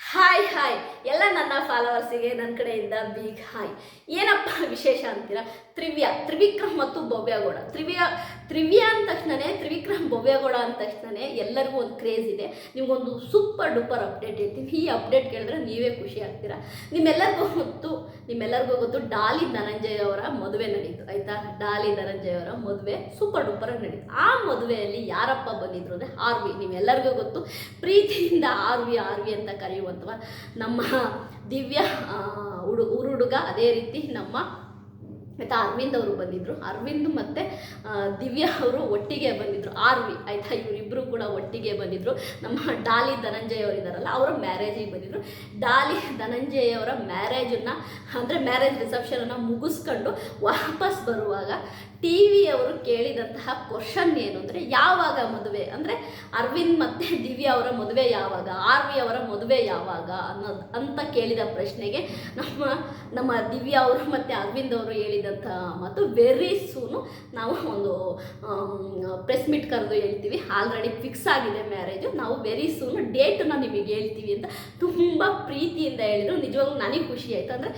Hi hi ಎಲ್ಲ ನನ್ನ ಫಾಲೋವರ್ಸಿಗೆ ನನ್ನ ಕಡೆಯಿಂದ ಬಿಗ್ ಹಾಯ್ ಏನಪ್ಪ ವಿಶೇಷ ಅಂತೀರಾ? ತ್ರಿವ್ಯ, ತ್ರಿವಿಕ್ರಮ್ ಮತ್ತು ಭವ್ಯಗೌಡ ತ್ರಿವ್ಯ ತ್ರಿವ್ಯ ಅಂದ ತಕ್ಷಣನೇ ತ್ರಿವಿಕ್ರಮ್ ಭವ್ಯಗೌಡ ಅಂದ ತಕ್ಷಣನೇ ಎಲ್ಲರಿಗೂ ಒಂದು ಕ್ರೇಜ್ ಇದೆ. ನಿಮ್ಗೊಂದು ಸೂಪರ್ ಡೂಪರ್ ಅಪ್ಡೇಟ್ ಇರ್ತೀವಿ ಈ ಅಪ್ಡೇಟ್ ಕೇಳಿದ್ರೆ ನೀವೇ ಖುಷಿ ಆಗ್ತೀರಾ. ನಿಮ್ಮೆಲ್ಲರಿಗೂ ಗೊತ್ತು ನಿಮ್ಮೆಲ್ಲರಿಗೂ ಗೊತ್ತು ಡಾಲಿ ಧನಂಜಯ ಅವರ ಮದುವೆ ನಡೀತು ಆಯಿತಾ? ಡಾಲಿ ಧನಂಜಯ ಅವರ ಮದುವೆ ಸೂಪರ್ ಡೂಪರ್ ಆಗಿ ನಡೀತು. ಆ ಮದುವೆಯಲ್ಲಿ ಯಾರಪ್ಪ ಬಂದಿದ್ರು ಅಂದರೆ ಆರ್ ವಿ ನಿಮ್ಮೆಲ್ಲರಿಗೂ ಗೊತ್ತು. ಪ್ರೀತಿಯಿಂದ ಆರ್ ವಿ ಆರ್ ವಿ ಅಂತ ಕರೆಯುವಂಥವ ನಮ್ಮ ದಿವ್ಯ ಆ, ಹುಡು ಹುಡುಗ ಅದೇ ರೀತಿ ನಮ್ಮ ಆಯಿತಾ? ಅರವಿಂದ್ ಅವರು ಬಂದಿದ್ದರು ಅರವಿಂದ್ ಮತ್ತು ದಿವ್ಯಾ ಅವರು ಒಟ್ಟಿಗೆ ಬಂದಿದ್ದರು ಆರ್ ವಿ ಆಯಿತಾ? ಇವರಿಬ್ಬರು ಕೂಡ ಒಟ್ಟಿಗೆ ಬಂದಿದ್ದರು ನಮ್ಮ ಡಾಲಿ ಧನಂಜಯ ಅವರು ಇದ್ದಾರಲ್ಲ ಅವರ ಮ್ಯಾರೇಜಿಗೆ ಬಂದಿದ್ದರು ಡಾಲಿ ಧನಂಜಯ ಅವರ ಮ್ಯಾರೇಜನ್ನು ಅಂದರೆ ಮ್ಯಾರೇಜ್ ರಿಸೆಪ್ಷನನ್ನು ಮುಗಿಸ್ಕೊಂಡು ವಾಪಸ್ ಬರುವಾಗ ಟಿ ವಿಯವರು ಕೇಳಿದಂತಹ ಕ್ವಶನ್ ಏನು ಅಂದರೆ, ಯಾವಾಗ ಮದುವೆ? ಅಂದರೆ ಅರವಿಂದ್ ಮತ್ತು ದಿವ್ಯಾ ಅವರ ಮದುವೆ ಯಾವಾಗ? ಆರ್ ವಿ ಅವರ ಮದುವೆ ಯಾವಾಗ ಅನ್ನೋದು ಅಂತ ಕೇಳಿದ ಪ್ರಶ್ನೆಗೆ ನಮ್ಮ ನಮ್ಮ ದಿವ್ಯಾ ಅವರು ಮತ್ತು ಅರವಿಂದ್ ಅವರು ಹೇಳಿದಂಥ ಮತ್ತು ವೆರಿ ಸೂನು ನಾವು ಒಂದು ಪ್ರೆಸ್ ಮೀಟ್ ಕರೆದು ಹೇಳ್ತೀವಿ. ಆಲ್ರೆಡಿ ಫಿಕ್ಸ್ ಆಗಿದೆ ಮ್ಯಾರೇಜು ನಾವು ವೆರಿ ಸೂನ್ ಡೇಟನ್ನು ನಿಮಗೆ ಹೇಳ್ತೀವಿ ಅಂತ ತುಂಬ ಪ್ರೀತಿಯಿಂದ ಹೇಳಿದರು. ನಿಜವಾಗ್ಲೂ ನನಗೆ ಖುಷಿ ಆಯಿತು. ಅಂದರೆ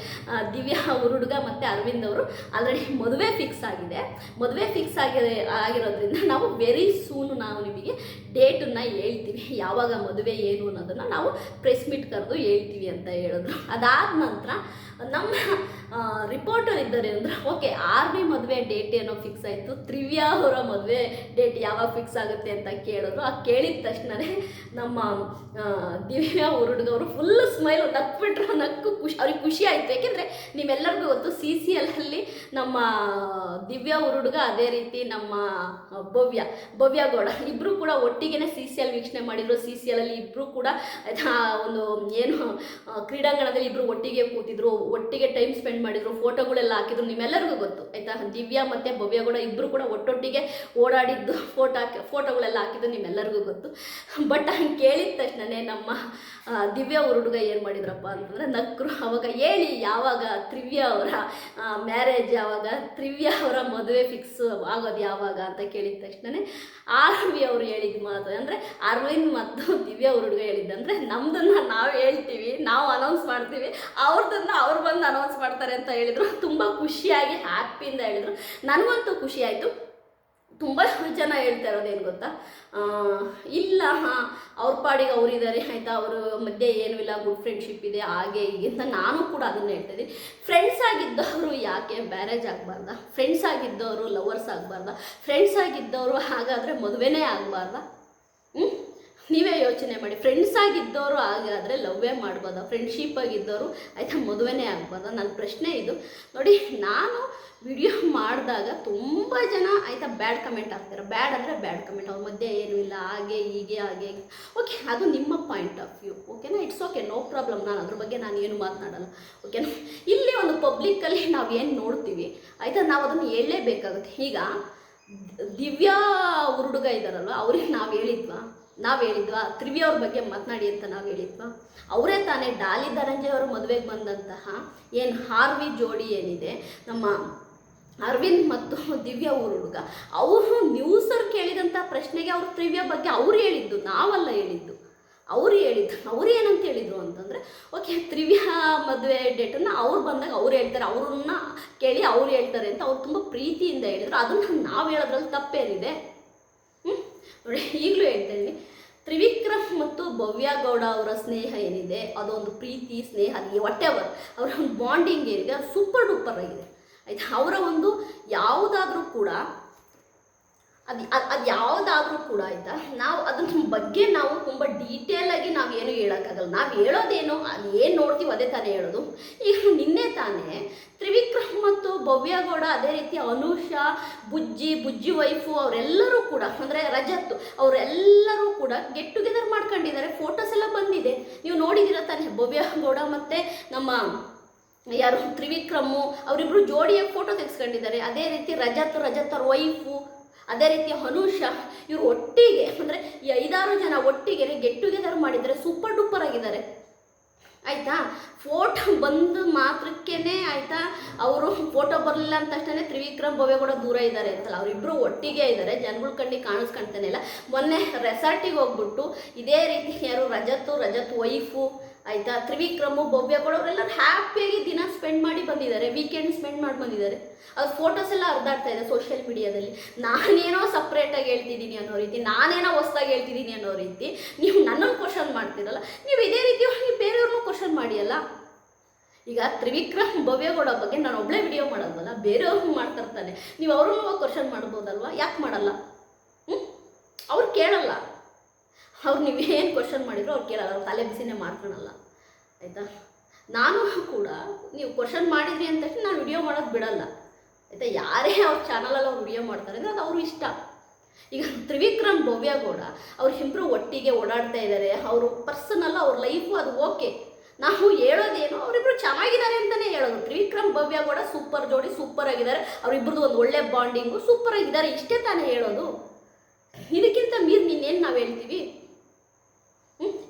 ದಿವ್ಯಾ ಅವ್ರ, ಹುಡುಗ ಮತ್ತು ಅರವಿಂದ್ ಅವರು ಆಲ್ರೆಡಿ ಮದುವೆ ಫಿಕ್ಸ್ ಆಗಿದೆ. ಮದುವೆ ಫಿಕ್ಸ್ ಆಗಿದೆ, ಆಗಿರೋದ್ರಿಂದ ನಾವು ವೆರಿ ಸೂನು ನಾವು ನಿಮಗೆ ಡೇಟನ್ನು ಹೇಳ್ತೀವಿ. ಯಾವಾಗ ಮದುವೆ, ಏನು ಅನ್ನೋದನ್ನು ನಾವು ಪ್ರೆಸ್ ಮೀಟ್ ಕರೆದು ಹೇಳ್ತೀವಿ ಅಂತ ಹೇಳಿದ್ರು. ಅದಾದ ನಂತರ ನಮ್ಮ ರಿಪೋರ್ಟರ್ ಇದ್ದಾರೆ ಅಂದ್ರೆ ಓಕೆ ಆರ್ ಬಿ ಮದುವೆ ಡೇಟ್ ಏನೋ ಫಿಕ್ಸ್ ಆಯಿತು, ತ್ರಿವ್ಯಾ ಅವರ ಮದುವೆ ಡೇಟ್ ಯಾವಾಗ ಫಿಕ್ಸ್ ಆಗುತ್ತೆ ಅಂತ ಕೇಳಿದ್ರು. ಆ ಕೇಳಿದ ತಕ್ಷಣವೇ ನಮ್ಮ ದಿವ್ಯಾ ಹುಡುಗವರು ಫುಲ್ ಸ್ಮೈಲ್ ನಕ್ಬಿಟ್ರು, ನಕ್ಕು ಖುಷಿ, ಅವ್ರಿಗೆ ಖುಷಿ ಆಯಿತು. ಯಾಕೆಂದರೆ ನಿಮ್ಮೆಲ್ಲರಿಗೂ ಗೊತ್ತು ಸಿ ಸಿ ಎಲಲ್ಲಿ ನಮ್ಮ ದಿವ್ಯಾ ಹುಡುಗ ಅದೇ ರೀತಿ ನಮ್ಮ ಭವ್ಯ ಭವ್ಯ ಗೌಡ. ಇಬ್ಬರು ಕೂಡ ಒಟ್ಟಿಗೆನೆ ಸಿ ಸಿ ಎಲ್ ವೀಕ್ಷಣೆ ಮಾಡಿದ್ರು. ಸಿ ಸಿ ಎಲಲ್ಲಿ ಇಬ್ಬರು ಕೂಡ ಆಯ್ತಾ ಒಂದು ಏನು ಕ್ರೀಡಾಂಗಣದಲ್ಲಿ ಇಬ್ಬರು ಒಟ್ಟಿಗೆ ಕೂತಿದ್ರು. ಒಟ್ಟಿಗೆ ಟೈಮ್ ಸ್ಪೆಂಡ್ ಮಾಡಿದ್ರು ಫೋಟೋಗಳೆಲ್ಲ ಹಾಕಿದ್ರು, ನಿಮ್ಮೆಲ್ಲರಿಗೂ ಗೊತ್ತು, ಆಯ್ತಾ? ದಿವ್ಯಾ ಮತ್ತು ಭವ್ಯ ಕೂಡ ಇಬ್ಬರು ಕೂಡ ಒಟ್ಟೊಟ್ಟಿಗೆ ಓಡಾಡಿದ್ದು ಫೋಟೋ ಹಾಕಿ ಫೋಟೋಗಳೆಲ್ಲ ಹಾಕಿದ್ದು ನಿಮ್ಮೆಲ್ಲರಿಗೂ ಗೊತ್ತು. ಬಟ್ ಹಂಗೆ ಕೇಳಿದ ತಕ್ಷಣನೇ ನಮ್ಮ ದಿವ್ಯ ಅವ್ರ ಹುಡುಗ ಏನು ಮಾಡಿದ್ರಪ್ಪ ಅಂತಂದರೆ, ನಕ್ರು ಅವಾಗ ಹೇಳಿ, ಯಾವಾಗ ತ್ರಿವ್ಯಾ ಅವರ ಮ್ಯಾರೇಜ್ ಯಾವಾಗ ತ್ರಿವ್ಯಾ ಅವರ ಮದುವೆ ಫಿಕ್ಸ್ ಆಗೋದು ಯಾವಾಗ ಅಂತ ಕೇಳಿದ ತಕ್ಷಣನೇ ಆರ್ ವಿ ಅವರು ಹೇಳಿದ ಮಾತು. ಅಂದರೆ ಅರವಿಂದ್ ಮತ್ತು ದಿವ್ಯಾ ಅವ್ರ ಹುಡುಗ ಹೇಳಿದ್ದಂದರೆ ನಮ್ದನ್ನು ನಾವು ಹೇಳ್ತೀವಿ, ನಾವು ಅನೌನ್ಸ್ ಮಾಡ್ತೀವಿ, ಅವ್ರದನ್ನು ಅವ್ರು ಬಂದು ಅನೌನ್ಸ್ ಮಾಡ್ತಾರೆ ಅಂತ ಹೇಳಿದರು. ತುಂಬ ಖುಷಿಯಾಗಿ ಹ್ಯಾಪಿಯಿಂದ ಹೇಳಿದರು. ನನಗಂತೂ ಖುಷಿ ಆಯಿತು. ತುಂಬ ಜನ ಹೇಳ್ತಾ ಇರೋದೇನು ಗೊತ್ತಾ? ಇಲ್ಲ, ಹಾಂ, ಅವ್ರ ಪಾಡಿಗೆ ಅವರಿದ್ದಾರೆ ಆಯಿತಾ? ಅವರು ಮಧ್ಯೆ ಏನೂ ಇಲ್ಲ ಗುಡ್ ಫ್ರೆಂಡ್ಶಿಪ್ ಇದೆ, ಹಾಗೆ ಹೀಗೆ ಅಂತ ನಾನು ಕೂಡ ಅದನ್ನು ಹೇಳ್ತಾ ಇದ್ದೀನಿ. ಫ್ರೆಂಡ್ಸ್ ಆಗಿದ್ದವರು ಯಾಕೆ ಮ್ಯಾರೇಜ್ ಆಗಬಾರ್ದ? ಫ್ರೆಂಡ್ಸ್ ಆಗಿದ್ದವರು ಲವರ್ಸ್ ಆಗಬಾರ್ದ? ಫ್ರೆಂಡ್ಸ್ ಆಗಿದ್ದವರು ಹಾಗಾದರೆ ಮದುವೆನೇ ಆಗಬಾರ್ದ? ಹ್ಞೂ ನೀವೇ ಯೋಚನೆ ಮಾಡಿ. ಫ್ರೆಂಡ್ಸ್ ಆಗಿದ್ದವರು ಹಾಗಾದರೆ ಲವ್ವೇ ಮಾಡ್ಬೋದ. ಫ್ರೆಂಡ್ಶಿಪ್ ಆಗಿದ್ದವರು ಆಯಿತಾ ಮದುವೆನೇ ಆಗ್ಬೋದಾ. ನನ್ನ ಪ್ರಶ್ನೆ ಇದು. ನೋಡಿ, ನಾನು ವಿಡಿಯೋ ಮಾಡಿದಾಗ ತುಂಬ ಜನ ಆಯಿತಾ ಬ್ಯಾಡ್ ಕಮೆಂಟ್ ಹಾಕ್ತಾರೆ. ಬ್ಯಾಡ್ ಅಂದರೆ ಬ್ಯಾಡ್ ಕಮೆಂಟ್ ಅವ್ರ ಮಧ್ಯೆ ಏನೂ ಇಲ್ಲ. ಹಾಗೆ, ಹೀಗೆ, ಹಾಗೆ ಓಕೆ ಅದು ನಿಮ್ಮ ಪಾಯಿಂಟ್ ಆಫ್ ವ್ಯೂ ಓಕೆನಾ ಇಟ್ಸ್ ಓಕೆ ನೋ ಪ್ರಾಬ್ಲಮ್ ನಾನು ಅದ್ರ ಬಗ್ಗೆ ನಾನು ಏನು ಮಾತನಾಡಲ್ಲ. ಓಕೆನಾ ಇಲ್ಲಿ ಒಂದು ಪಬ್ಲಿಕ್ಕಲ್ಲಿ ನಾವು ಏನು ನೋಡ್ತೀವಿ? ಆಯಿತಾ? ನಾವು ಅದನ್ನು ಹೇಳಲೇಬೇಕಾಗುತ್ತೆ. ಈಗ ದಿವ್ಯಾ ಹುಡುಗ ಇದ್ದಾರಲ್ವ? ಅವ್ರಿಗೆ ನಾವು ಹೇಳಿದ್ವಾ? ನಾವು ಹೇಳಿದ್ವಾ? ತ್ರಿವಿ ಅವ್ರ ಬಗ್ಗೆ ಮಾತನಾಡಿ ಅಂತ ನಾವು ಹೇಳಿದ್ವಾ? ಅವರೇ ತಾನೇ ಡಾಲಿ ಧನಂಜಯ ಅವರು ಮದುವೆಗೆ ಬಂದಂತಹ ಏನು ಹಾರ್ವಿ ಜೋಡಿ ಏನಿದೆ? ನಮ್ಮ ಅರವಿಂದ್ ಮತ್ತು ದಿವ್ಯಾ ಊರು ಹುಡುಗ. ಅವರು ನ್ಯೂಸರ್ ಕೇಳಿದಂಥ ಪ್ರಶ್ನೆಗೆ ಅವ್ರು ತ್ರಿವ್ಯ ಬಗ್ಗೆ ಅವ್ರು ಹೇಳಿದ್ದು, ನಾವಲ್ಲ ಹೇಳಿದ್ದು. ಅವ್ರು ಹೇಳಿದ್ದು, ಅವ್ರು ಏನಂತ ಹೇಳಿದರು ಅಂತಂದರೆ, ಓಕೆ, ತ್ರಿವ್ಯಾ ಮದುವೆ ಡೇಟನ್ನು ಅವ್ರು ಬಂದಾಗ ಅವ್ರು ಹೇಳ್ತಾರೆ. ಅವ್ರನ್ನ ಕೇಳಿ ಅವ್ರು ಹೇಳ್ತಾರೆ ಅಂತ ಅವ್ರು ತುಂಬ ಪ್ರೀತಿಯಿಂದ ಹೇಳಿದ್ರು. ಅದನ್ನು ನಾವು ಹೇಳೋದ್ರಲ್ಲಿ ತಪ್ಪೇನಿದೆ. ಈಗಲೂ ಹೇಳ್ತಾ ಇದ್ದೀನಿ. ತ್ರಿವಿಕ್ರಮ್ ಮತ್ತು ಭವ್ಯ ಗೌಡ ಅವರ ಸ್ನೇಹ ಏನಿದೆ, ಅದೊಂದು ಪ್ರೀತಿ, ಸ್ನೇಹ ವಾಟ್ ಎವರ್ ಅವರ ಒಂದು ಬಾಂಡಿಂಗ್ ಏನಿದೆ, ಅದು ಸೂಪರ್ ಡೂಪರ್ ಆಗಿದೆ. ಆಯ್ತು? ಅವರ ಒಂದು ಯಾವುದಾದ್ರೂ ಕೂಡ ಅದು ಅದು ಯಾವುದಾದ್ರೂ ಕೂಡ ಆಯಿತಾ? ನಾವು ಅದ್ರ ಬಗ್ಗೆ ನಾವು ತುಂಬ ಡೀಟೇಲಾಗಿ ನಾವು ಏನು ಹೇಳೋಕ್ಕಾಗಲ್ಲ. ನಾವು ಹೇಳೋದೇನೋ, ಅದು ಏನು ನೋಡ್ತೀವಿ ಅದೇ ತಾನೇ ಹೇಳೋದು. ಈಗ ನಿನ್ನೆ ತಾನೇ ತ್ರಿವಿಕ್ರಮ್ ಮತ್ತು ಭವ್ಯಗೌಡ ಅದೇ ರೀತಿ ಅನುಷಾ, ಬುಜ್ಜಿ ಬುಜ್ಜಿ ವೈಫು ಅವರೆಲ್ಲರೂ ಕೂಡ, ಅಂದರೆ ರಜತ್ ಅವರೆಲ್ಲರೂ ಕೂಡ ಗೆಟ್ ಟುಗೆದರ್ ಮಾಡ್ಕೊಂಡಿದ್ದಾರೆ. ಫೋಟೋಸ್ ಎಲ್ಲ ಬಂದಿದೆ. ನೀವು ನೋಡಿದ್ದೀರ ತಾನೇ ಭವ್ಯಗೌಡ ಮತ್ತು ನಮ್ಮ ಯಾರು ತ್ರಿವಿಕ್ರಮು ಅವರಿಬ್ಬರು ಜೋಡಿಯಾಗಿ ಫೋಟೋ ತೆಗೆಸ್ಕೊಂಡಿದ್ದಾರೆ. ಅದೇ ರೀತಿ ರಜತ್ ರಜತ್ ಅವ್ರ ವೈಫು ಅದೇ ರೀತಿ ಹನುಷ, ಇವರು ಒಟ್ಟಿಗೆ, ಅಂದರೆ ಐದಾರು ಜನ ಒಟ್ಟಿಗೆ ಗೆಟ್ ಟುಗೆದರ್ ಮಾಡಿದರೆ ಸೂಪರ್ ಡೂಪರ್ ಆಗಿದ್ದಾರೆ. ಆಯಿತಾ? ಫೋಟೋ ಬಂದ ಮಾತ್ರಕ್ಕೇ ಆಯಿತಾ, ಅವರು ಫೋಟೋ ಬರಲಿಲ್ಲ ಅಂತ ತಕ್ಷಣ ತ್ರಿವಿಕ್ರಮ್ ಭವ್ಯ ಕೂಡ ದೂರ ಇದ್ದಾರೆ ಅಂತಲ್ಲ. ಅವರಿಬ್ಬರು ಒಟ್ಟಿಗೆ ಇದ್ದಾರೆ, ಜನಗಳ ಕಣ್ಣಿಗೆ ಕಾಣಿಸ್ಕೊಳ್ತಾನೆ ಇಲ್ಲ. ಮೊನ್ನೆ ರೆಸಾರ್ಟಿಗೆ ಹೋಗ್ಬಿಟ್ಟು ಇದೇ ರೀತಿ ಯಾರು ರಜತ್ತು ರಜತ್ ವೈಫು ಆಯ್ತಾ? ತ್ರಿವಿಕ್ರಮು, ಭವ್ಯ ಕೊಡೋರೆಲ್ಲರೂ ಹ್ಯಾಪಿಯಾಗಿ ದಿನ ಸ್ಪೆಂಡ್ ಮಾಡಿ ಬಂದಿದ್ದಾರೆ. ವೀಕೆಂಡ್ ಸ್ಪೆಂಡ್ ಮಾಡಿ ಬಂದಿದ್ದಾರೆ. ಅವ್ರ ಫೋಟೋಸ್ ಎಲ್ಲ ಹರಿದಾಡ್ತಾ ಇದೆ ಸೋಷಿಯಲ್ ಮೀಡಿಯಾದಲ್ಲಿ ನಾನೇನೋ ಸಪ್ರೇಟಾಗಿ ಹೇಳ್ತಿದ್ದೀನಿ ಅನ್ನೋ ರೀತಿ, ನಾನೇನೋ ಹೊಸ್ದಾಗಿ ಹೇಳ್ತಿದ್ದೀನಿ ಅನ್ನೋ ರೀತಿ ನೀವು ನನ್ನನ್ನು ಕ್ವಶನ್ ಮಾಡ್ತೀರಲ್ಲ, ನೀವು ಇದೇ ರೀತಿ ಬೇರೆಯವ್ರನ್ನೂ ಕ್ವಶನ್ ಮಾಡಿ ಅಲ್ಲ? ಈಗ ತ್ರಿವಿಕ್ರಮ್ ಭವ್ಯಗೌಡ ಬಗ್ಗೆ ನಾನು ಒಬ್ಬಳೇ ವಿಡಿಯೋ ಮಾಡಲ್ವಲ್ಲ ಬೇರೆಯವ್ರು ಮಾಡ್ತಿರ್ತಾನೆ ನೀವು ಅವ್ರನ್ನೂ ಕ್ವಶನ್ ಮಾಡ್ಬೋದಲ್ವಾ? ಯಾಕೆ ಮಾಡಲ್ಲ? ಹ್ಞೂ ಅವ್ರು ಕೇಳಲ್ಲ. ಅವ್ರು ನೀವೇನು ಕ್ವಶನ್ ಮಾಡಿದ್ರು ಅವ್ರು ಕೇಳಲ್ಲ, ಅವ್ರು ತಲೆ ಬಿಸಿನೇ ಮಾಡ್ಕೊಳಲ್ಲ. ಆಯಿತಾ? ನಾನು ಕೂಡ ನೀವು ಕ್ವಶನ್ ಮಾಡಿದ್ರಿ ಅಂತ ನಾನು ವಿಡಿಯೋ ಮಾಡೋದು ಬಿಡಲ್ಲ. ಆಯಿತಾ? ಯಾರೇ ಅವ್ರ ಚಾನಲಲ್ಲಿ ಅವ್ರು ವಿಡಿಯೋ ಮಾಡ್ತಾರೆ ಅಂದರೆ ಅದು ಅವ್ರ ಇಷ್ಟ. ಈಗ ತ್ರಿವಿಕ್ರಮ್ ಭವ್ಯಗೌಡ ಅವ್ರು ಇಬ್ಬರು ಒಟ್ಟಿಗೆ ಓಡಾಡ್ತಾ ಇದ್ದಾರೆ ಅವರು ಪರ್ಸನಲ್ ಅವ್ರ ಲೈಫು ಅದು ಓಕೆ ನಾವು ಹೇಳೋದೇನು, ಅವರಿಬ್ರು ಚೆನ್ನಾಗಿದ್ದಾರೆ ಅಂತಲೇ ಹೇಳೋದು. ತ್ರಿವಿಕ್ರಮ್ ಭವ್ಯಗೌಡ ಸೂಪರ್ ಜೋಡಿ ಸೂಪರ್ ಆಗಿದ್ದಾರೆ ಅವರಿಬ್ಬರದು ಒಂದು ಒಳ್ಳೆ ಬಾಂಡಿಂಗು ಸೂಪರ್ ಆಗಿದ್ದಾರೆ, ಇಷ್ಟೇ ತಾನೇ ಹೇಳೋದು. ಇದಕ್ಕಿಂತ ಮೀರಿ ನೀನೇನು ನಾವು ಹೇಳ್ತೀವಿ?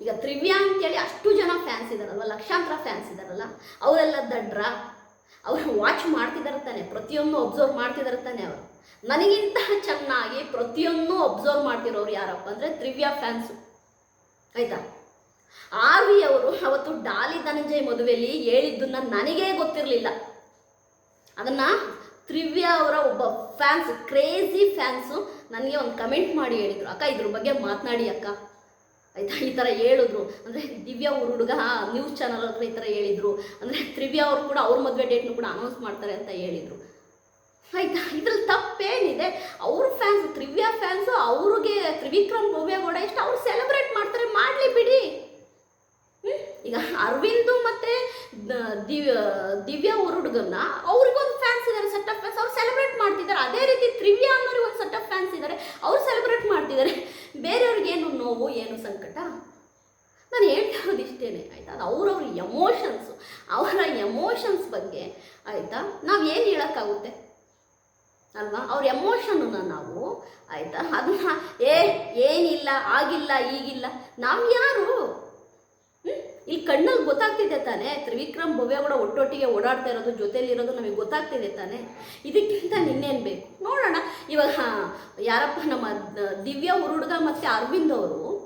ಈಗ ತ್ರಿವ್ಯಾ ಅಂತೇಳಿ ಅಷ್ಟು ಜನ ಫ್ಯಾನ್ಸ್ ಇದಾರಲ್ವ? ಲಕ್ಷಾಂತರ ಫ್ಯಾನ್ಸ್ ಇದ್ದಾರಲ್ಲ ಅವರೆಲ್ಲ ದಡ್ರ? ಅವರು ವಾಚ್ ಮಾಡ್ತಿದ್ದಾರೆ ತಾನೆ, ಪ್ರತಿಯೊಂದು ಅಬ್ಸರ್ವ್ ಮಾಡ್ತಿದ್ದಾರೆ ತಾನೆ ಅವರು. ನನಗಿಂತ ಚೆನ್ನಾಗಿ ಪ್ರತಿಯೊಂದು ಅಬ್ಸರ್ವ್ ಮಾಡ್ತಿರೋರು ಯಾರಪ್ಪ ಅಂದರೆ ತ್ರಿವ್ಯಾ ಫ್ಯಾನ್ಸು ಆಯ್ತಾ? ಆರ್ ವಿ ಅವರು ಅವತ್ತು ಡಾಲಿ ಧನಂಜಯ್ ಮದುವೆಯಲ್ಲಿ ಹೇಳಿದ್ದನ್ನ ನನಗೇ ಗೊತ್ತಿರಲಿಲ್ಲ. ಅದನ್ನ ತ್ರಿವ್ಯಾ ಅವರ ಒಬ್ಬ ಫ್ಯಾನ್ಸ್ ಕ್ರೇಜಿ ಫ್ಯಾನ್ಸು ನನಗೆ ಒಂದು ಕಮೆಂಟ್ ಮಾಡಿ ಹೇಳಿದರು. ಅಕ್ಕ, ಇದ್ರ ಬಗ್ಗೆ ಮಾತನಾಡಿ ಅಕ್ಕ. ಆಯ್ತಾ? ಈ ಥರ ಹೇಳಿದ್ರು. ಅಂದರೆ ದಿವ್ಯಾ ಅವ್ರ ಹುಡುಗ ನ್ಯೂಸ್ ಚಾನಲ್ ಹತ್ರ ಈ ಥರ ಹೇಳಿದ್ರು. ಅಂದರೆ ತ್ರಿವ್ಯಾ ಅವ್ರು ಕೂಡ ಅವ್ರ ಮದುವೆ ಡೇಟ್ನು ಕೂಡ ಅನೌನ್ಸ್ ಮಾಡ್ತಾರೆ ಅಂತ ಹೇಳಿದರು. ಆಯ್ತಾ? ಇದ್ರಲ್ಲಿ ತಪ್ಪೇನಿದೆ. ಅವ್ರ ಫ್ಯಾನ್ಸ್ ತ್ರಿವ್ಯಾ ಫ್ಯಾನ್ಸು ಅವ್ರಿಗೆ ತ್ರಿವಿಕ್ರಮ್ ಭವ್ಯಗೌಡ ಎಷ್ಟು ಅವ್ರು ಸೆಲೆಬ್ರೇಟ್ ಮಾಡ್ತಾರೆ. ಮಾಡಲಿ ಬಿಡಿ. ಈಗ ಅರವಿಂದು ಮತ್ತು ದಿವ್ಯ ದಿವ್ಯಾ ಅವ್ರ ಹುಡುಗನ್ನ ಅವ್ರಿಗೊಂದು ಇದ್ದಾರೆ ಸೆಟ್ ಆಫ್ ಫ್ಯಾನ್ಸ್ ಅವ್ರು ಸೆಲೆಬ್ರೇಟ್ ಮಾಡ್ತಿದ್ದಾರೆ. ಅದೇ ರೀತಿ ತ್ರಿವ್ಯಾ ಅನ್ನೋರಿಗೆ ಒಂದು ಸೆಟ್ ಆಫ್ ಫ್ಯಾನ್ಸ್ ಇದ್ದಾರೆ, ಅವ್ರು ಸೆಲೆಬ್ರೇಟ್ ಮಾಡ್ತಿದ್ದಾರೆ. ಬೇರೆಯವ್ರಿಗೆ ಏನು ನೋವು, ಏನು ಸಂಕಟ? ನಾನು ಹೇಳ್ತಿರೋದು ಇಷ್ಟೇ ಆಯಿತಾ? ಅದು ಅವ್ರವ್ರ ಎಮೋಷನ್ಸು ಅವರ ಎಮೋಷನ್ಸ್ ಬಗ್ಗೆ, ಆಯಿತಾ? ನಾವು ಏನು ಹೇಳೋಕ್ಕಾಗುತ್ತೆ? ಅಲ್ವಾ? ಅವ್ರ ಎಮೋಷನ್ನ ನಾವು, ಆಯಿತಾ? ಅದನ್ನ, ಏ, ಏನಿಲ್ಲ, ಆಗಿಲ್ಲ, ಈಗಿಲ್ಲ, ನಾವು ಯಾರು? ಇಲ್ಲಿ ಕಣ್ಣಲ್ಲಿ ಗೊತ್ತಾಗ್ತಿದೆ ತಾನೆ, ತ್ರಿವಿಕ್ರಮ್ ಭವ್ಯ ಕೂಡ ಒಟ್ಟೊಟ್ಟಿಗೆ ಓಡಾಡ್ತಾ ಇರೋದು ಜೊತೆಲಿರೋದು ನಮಗೆ ಗೊತ್ತಾಗ್ತಿದೆ ತಾನೆ. ಇದಕ್ಕಿಂತ ನಿನ್ನೇನು ಬೇಕು? ನೋಡೋಣ. ಇವಾಗ ಯಾರಪ್ಪ ನಮ್ಮ ದಿವ್ಯ ಹುಡುಗ ಮತ್ತು ಅರವಿಂದ್ ಅವರು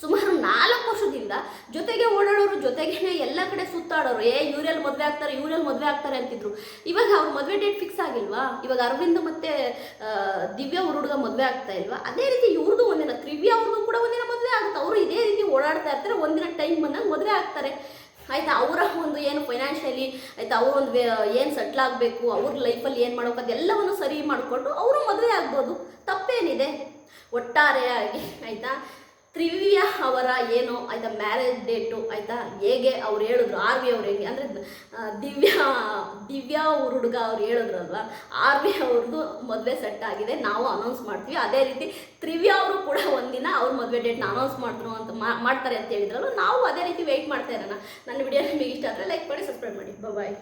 ಸುಮಾರು ನಾಲ್ಕು ವರ್ಷದಿಂದ ಜೊತೆಗೆ ಓಡಾಡೋರು, ಜೊತೆಗೇನೆ ಎಲ್ಲ ಕಡೆ ಸುತ್ತಾಡೋರು. ಏ ಇವರೆಲ್ಲಿ ಮದುವೆ ಆಗ್ತಾರೆ ಇವರೆಲ್ಲಿ ಮದುವೆ ಆಗ್ತಾರೆ ಅಂತಿದ್ರು. ಇವಾಗ ಅವ್ರ ಮದುವೆ ಡೇಟ್ ಫಿಕ್ಸ್ ಆಗಿಲ್ವಾ? ಇವಾಗ ಅರವಿಂದ್ ಮತ್ತೆ ದಿವ್ಯ ಅವ್ರ ಹುಡುಗ ಮದುವೆ ಆಗ್ತಾ ಇಲ್ವಾ? ಅದೇ ರೀತಿ ಇವ್ರದ್ದು ಒಂದಿನ, ತ್ರಿವ್ಯಾ ಅವ್ರದ್ದು ಕೂಡ ಒಂದಿನ ಮದುವೆ ಆಗುತ್ತೆ. ಅವರು ಇದೇ ರೀತಿ ಓಡಾಡ್ತಾ ಇರ್ತಾರೆ, ಒಂದಿನ ಟೈಮ್ ಬಂದಾಗ ಮದುವೆ ಆಗ್ತಾರೆ. ಆಯ್ತಾ, ಅವರ ಒಂದು ಏನು ಫೈನಾನ್ಷಿಯಲಿ ಆಯ್ತಾ, ಅವ್ರ ಒಂದು ಏನು ಸೆಟ್ಲ್ ಆಗಬೇಕು, ಅವ್ರ ಲೈಫಲ್ಲಿ ಏನು ಮಾಡಬೇಕು, ಅದೆಲ್ಲವನ್ನು ಸರಿ ಮಾಡಿಕೊಂಡು ಅವರು ಮದುವೆ ಆಗ್ಬೋದು. ತಪ್ಪೇನಿದೆ. ಒಟ್ಟಾರೆಯಾಗಿ, ಆಯಿತಾ? ತ್ರಿವ್ಯಾ ಅವರ ಏನು ಆಯ್ತಾ ಮ್ಯಾರೇಜ್ ಡೇಟು ಆಯಿತಾ? ಹೇಗೆ ಅವ್ರು ಹೇಳಿದ್ರು? ಆರ್ ವಿ ಅವ್ರು ಹೇಗೆ? ಅಂದರೆ ದಿವ್ಯಾ ದಿವ್ಯಾ ಅವ್ರ ಹುಡುಗ ಅವ್ರು ಹೇಳಿದ್ರಲ್ವ? ಆರ್ ವಿ ಅವ್ರದ್ದು ಮದುವೆ ಸೆಟ್ ಆಗಿದೆ. ನಾವು ಅನೌನ್ಸ್ ಮಾಡ್ತೀವಿ. ಅದೇ ರೀತಿ ತ್ರಿವ್ಯಾ ಅವರು ಕೂಡ ಒಂದಿನ ಅವ್ರ ಮದುವೆ ಡೇಟ್ನ ಅನೌನ್ಸ್ ಮಾಡಿದ್ರು ಅಂತ ಮಾಡ್ತಾರೆ ಅಂತ ಹೇಳಿದ್ರಲ್ಲ ನಾವು ಅದೇ ರೀತಿ ವೆಯ್ಟ್ ಮಾಡ್ತಾ ಇರೋಣ. ನನ್ನ ವಿಡಿಯೋ ನಿಮಗೆ ಇಷ್ಟ ಆದರೆ ಲೈಕ್ ಮಾಡಿ ಸಬ್ಸ್ಕ್ರೈಬ್ ಮಾಡಿ. ಬಾಯ್